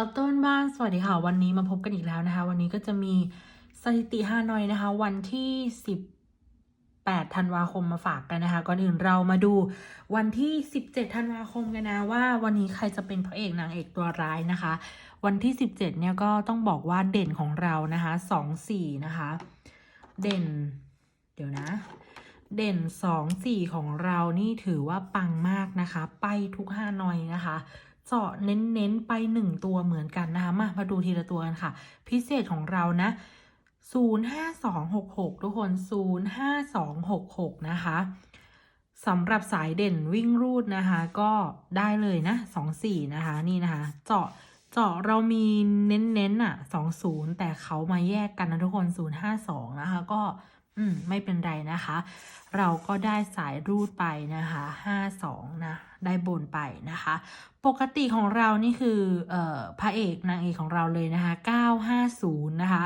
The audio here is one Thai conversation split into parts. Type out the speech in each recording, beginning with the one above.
รับต้นบ้านสวัสดีค่ะ วันนี้มาพบกันอีกแล้วนะคะ วันนี้ก็จะมีสถิติฮานอยนะคะ วันที่ 18ธันวาคมมาฝากกันนะคะก่อนอื่นเรามาดูวันที่ 17ธันวาคมกันนะว่า วันนี้ใครจะเป็นพระเอกนางเอกตัวร้ายนะคะ วันที่ 17เนี่ยก็ต้องบอกว่าเด่นของเรานะคะ2 4นะคะ เด่น เดี๋ยวนะ เด่นสองสี่ของเรานี่ถือว่าปังมากนะคะ ไปทุกฮานอยนะคะ เจาะเน้นๆไปหนึ่งตัวเหมือนกันนะคะ มามาดูทีละตัวกันค่ะ พิเศษของเรานะศูนย์ห้าสองหกหกทุกคนศูนย์ห้าสองหกหกนะคะสำหรับสายเด่นวิ่งรูดนะคะ ก็ได้เลยนะสองสี่นะคะ นี่นะคะ เจาะเจาะเรามีเน้นๆอะสองศูนย์แต่เขามาแยกกันนะทุกคนศูนย์ห้าสองนะคะ ก็ อืม ไม่เป็นไรนะคะ เราก็ได้สายรูดไปนะคะห้าสองนะ ได้บนไปนะคะ ปกติของเรานี่คือเอ่อพระเอกนางเอกของเราเลยนะคะเก้าห้าศูนย์นะคะ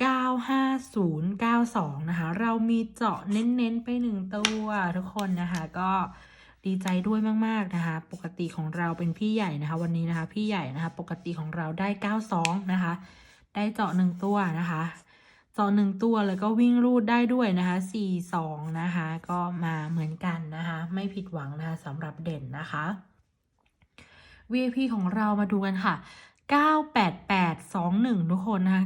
เก้าห้าศูนย์เก้าสองนะคะ เรามีเจาะเน้นๆไปหนึ่งตัวทุกคนนะคะ ก็ดีใจด้วยมากๆนะคะ ปกติของเราเป็นพี่ใหญ่นะคะ วันนี้นะคะ พี่ใหญ่นะคะ ปกติของเราได้เก้าสองนะคะ ได้เจาะหนึ่งตัวนะคะ เจาะหนึ่งตัวแล้วก็วิ่งรูดได้ด้วยนะคะสี่สองนะคะก็มาเหมือนกันนะคะไม่ผิดหวังนะคะสำหรับเด่นนะคะ VIP ของเรามาดูกันค่ะ 98821 ทุกคนนะคะ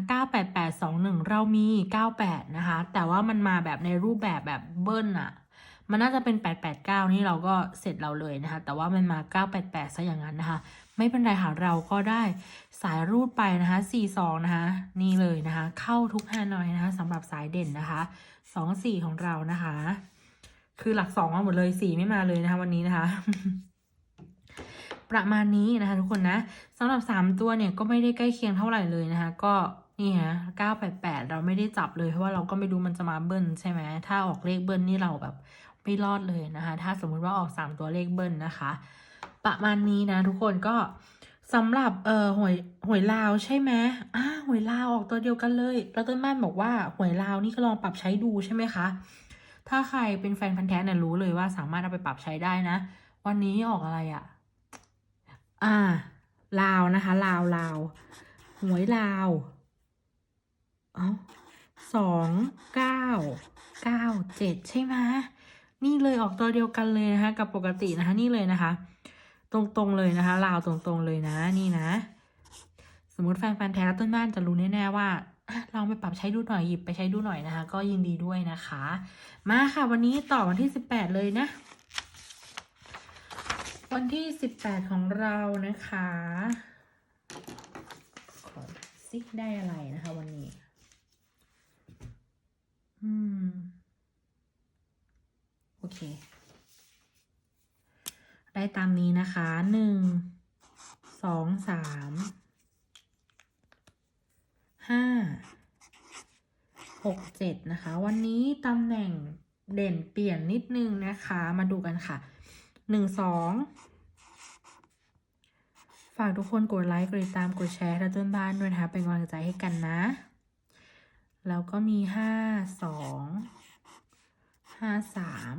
98821 เรามี 98 นะคะ แต่ว่ามันมาแบบในรูปแบบแบบเบิ้ลอะมันน่าจะเป็น 889 นี่เราก็เสร็จเราเลยนะคะ แต่ว่ามันมา 988 ซะอย่างนั้นนะคะ ไม่เป็นไรค่ะเราก็ได้สายรูดไปนะคะ42นะคะนี่เลยนะคะ เข้าทุกฮานอยนะคะสำหรับสายเด่นนะคะ 24 ของเรานะคะ คือหลักสองมาหมดเลยสี่ไม่มาเลยนะคะ วันนี้นะคะ ประมาณนี้นะคะ ทุกคนนะสำหรับ 3 ตัวเนี่ยก็ไม่ได้ใกล้เคียงเท่าไหร่เลยนะคะ ก็นี่ฮะ988 เราไม่ได้จับเลยเพราะว่าเราก็ไม่รู้มันจะมาเบิ้ลใช่ไหมถ้าออกเลขเบิ้ลนี่เราแบบไม่รอดเลยนะคะ ถ้าสมมุติว่าออก 3 ตัวเลขเบิ้ลนะคะ ประมาณนี้นะทุกคนก็สำหรับเอ่อหวยหวยลาวใช่ไหมอ่าหวยลาวออกตัวเดียวกันเลยแล้วต้นบ้านบอกว่าหวยลาวนี่ก็ลองปรับใช้ดูใช่ไหมคะ ถ้าใครเป็นแฟนพันธ์แท้เนี่ยรู้เลยว่าสามารถเอาไปปรับใช้ได้นะ วันนี้ออกอะไรอะ่ะ อ่า ลาวนะคะ ลาวลาวหวยลาวเอ้าสองเก้าเก้าเจ็ดใช่ไหมนี่เลยออกตัวเดียวกันเลยนะคะ กับปกตินะคะนี่เลยนะคะ ตรงๆเลยนะคะลาวตรงๆเลยนะนี่นะ สมมติแฟนพันแท้ต้นบ้านจะรู้แน่ๆว่าลองไปปรับใช้ดูหน่อยหยิบไปใช้ดูหน่อยนะคะ ก็ยินดีด้วยนะคะ มาค่ะ วันนี้ต่อวันที่สิบแปดเลยนะ วันที่สิบแปดของเรานะคะขอซิกได้อะไรนะคะ วันนี้ อืม โอเค ได้ตามนี้นะคะหนึ่งสองสามห้าหกเจ็ดนะคะ วันนี้ตำแหน่งเด่นเปลี่ยนนิดนึงนะคะ มาดูกันค่ะหนึ่งสองฝากทุกคนกดไลค์ กดติดตาม กดแชร์และต้นบ้านด้วยนะคะ เป็นกำลังใจให้กันนะ แล้วก็มีห้าสองห้าสาม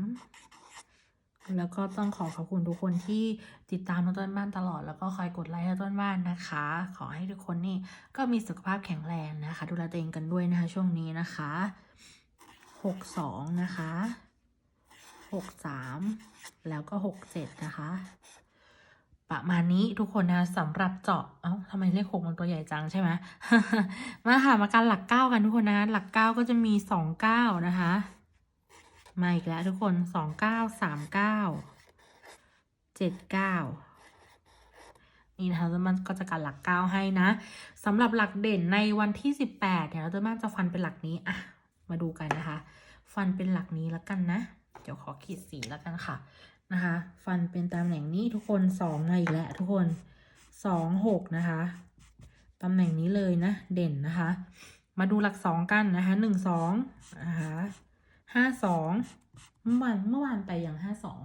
แล้วก็ต้องขอขอบคุณทุกคนที่ติดตามต้นบ้านตลอด แล้วก็คอยกดไลค์ต้นบ้านนะคะ ขอให้ทุกคนนี่ก็มีสุขภาพแข็งแรงนะคะ ดูแลตัวเองกันด้วยนะคะช่วงนี้นะคะหกสองนะคะหกสามแล้วก็หกเจ็ดนะคะ ประมาณนี้ทุกคนนะสำหรับเจาะเอ้าทำไมเลขหกมันตัวใหญ่จังใช่ไหมมาค่ะมาการหลักเก้ากันทุกคนนะ หลักเก้าก็จะมีสองเก้านะคะ มาอีกแล้วทุกคนสองเก้าสามเก้าเจ็ดเก้านี่นะคะต้นมันก็จะการหลักเก้าให้นะสำหรับหลักเด่นในวันที่สิบแปดเนี่ยต้นมันจะฟันเป็นหลักนี้อะมาดูกันนะคะ ฟันเป็นหลักนี้แล้วกันนะ เดี๋ยวขอขีดสีแล้วกันค่ะนะคะ ฟันเป็นตำแหน่งนี้ทุกคนสองมาอีกแล้วทุกคนสองหกนะคะตำแหน่งนี้เลยนะ เด่นนะคะ มาดูหลักสองกันนะคะหนึ่งสองนะคะ ห้าสองเมื่อวานเมื่อวานไปอย่างห้าสอง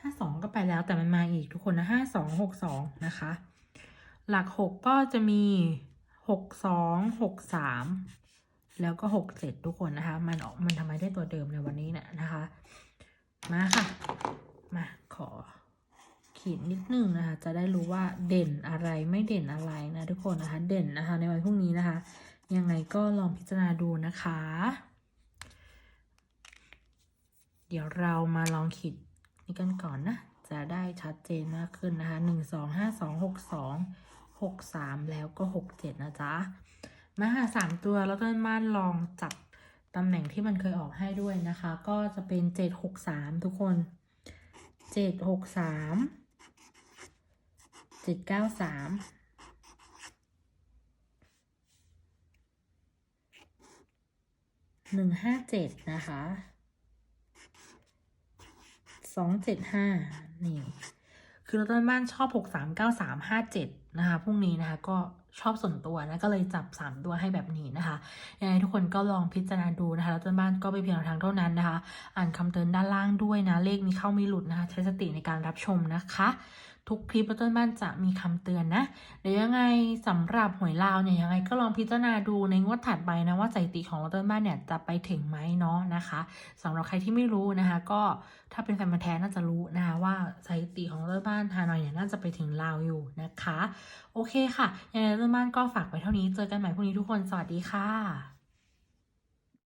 ห้าสองก็ไปแล้วแต่มันมาอีกทุกคนนะห้าสองหกสองนะคะ หลักหกก็จะมีหกสองหกสามแล้วก็หกเจ็ดทุกคนนะคะ มันออกมันทำไมได้ตัวเดิมในวันนี้เนี่ยนะคะ มาค่ะ มาขอขีดนิดนึงนะคะ จะได้รู้ว่าเด่นอะไรไม่เด่นอะไรนะทุกคนนะคะ เด่นนะคะ ในวันพรุ่งนี้นะคะ ยังไงก็ลองพิจารณาดูนะคะ เดี๋ยวเรามาลองขีดนี่กันก่อนนะ จะได้ชัดเจนมากขึ้นนะคะหนึ่งสองห้าสองหกสองหกสามแล้วก็หกเจ็ดนะจ๊ะ มาหาสามตัวแล้วก็มาลองจับตำแหน่งที่มันเคยออกให้ด้วยนะคะ ก็จะเป็นเจ็ดหกสามทุกคนเจ็ดหกสามเจ็ดเก้าสามหนึ่งห้าเจ็ดนะคะ สองเจ็ดห้านี่ คือเราต้นบ้านชอบหกสามเก้าสามห้าเจ็ดนะคะพรุ่งนี้นะคะก็ ชอบส่วนตัวนะก็เลยจับสามตัวให้แบบนี้นะคะยังไงทุกคนก็ลองพิจารณาดูนะคะแล้วต้นบ้านก็ไปเพียงทางเท่านั้นนะคะ อ่านคำเตือนด้านล่างด้วยนะเลขมีเข้ามีหลุดนะคะใช้สติในการรับชมนะคะ ทุกคลิปต้นบ้านจะมีคำเตือนนะเดี๋ยวยังไงสำหรับหวยลาวเนี่ยยังไงก็ลองพิจารณาดูในงวดถัดไปนะว่าสถิติของต้นบ้านเนี่ยจะไปถึงไหมเนาะนะคะสำหรับใครที่ไม่รู้นะคะ ก็ถ้าเป็นแฟนมาแท้น่าจะรู้นะคะว่าสถิติของต้นบ้านฮานอยเนี่ยน่าจะไปถึงลาวอยู่นะคะ โอเคค่ะยังไงื่อนบ้านก็ฝากไว้เท่านี้ เจอกันใหม่พรุ่งนี้ทุกคน สวัสดีค่ะ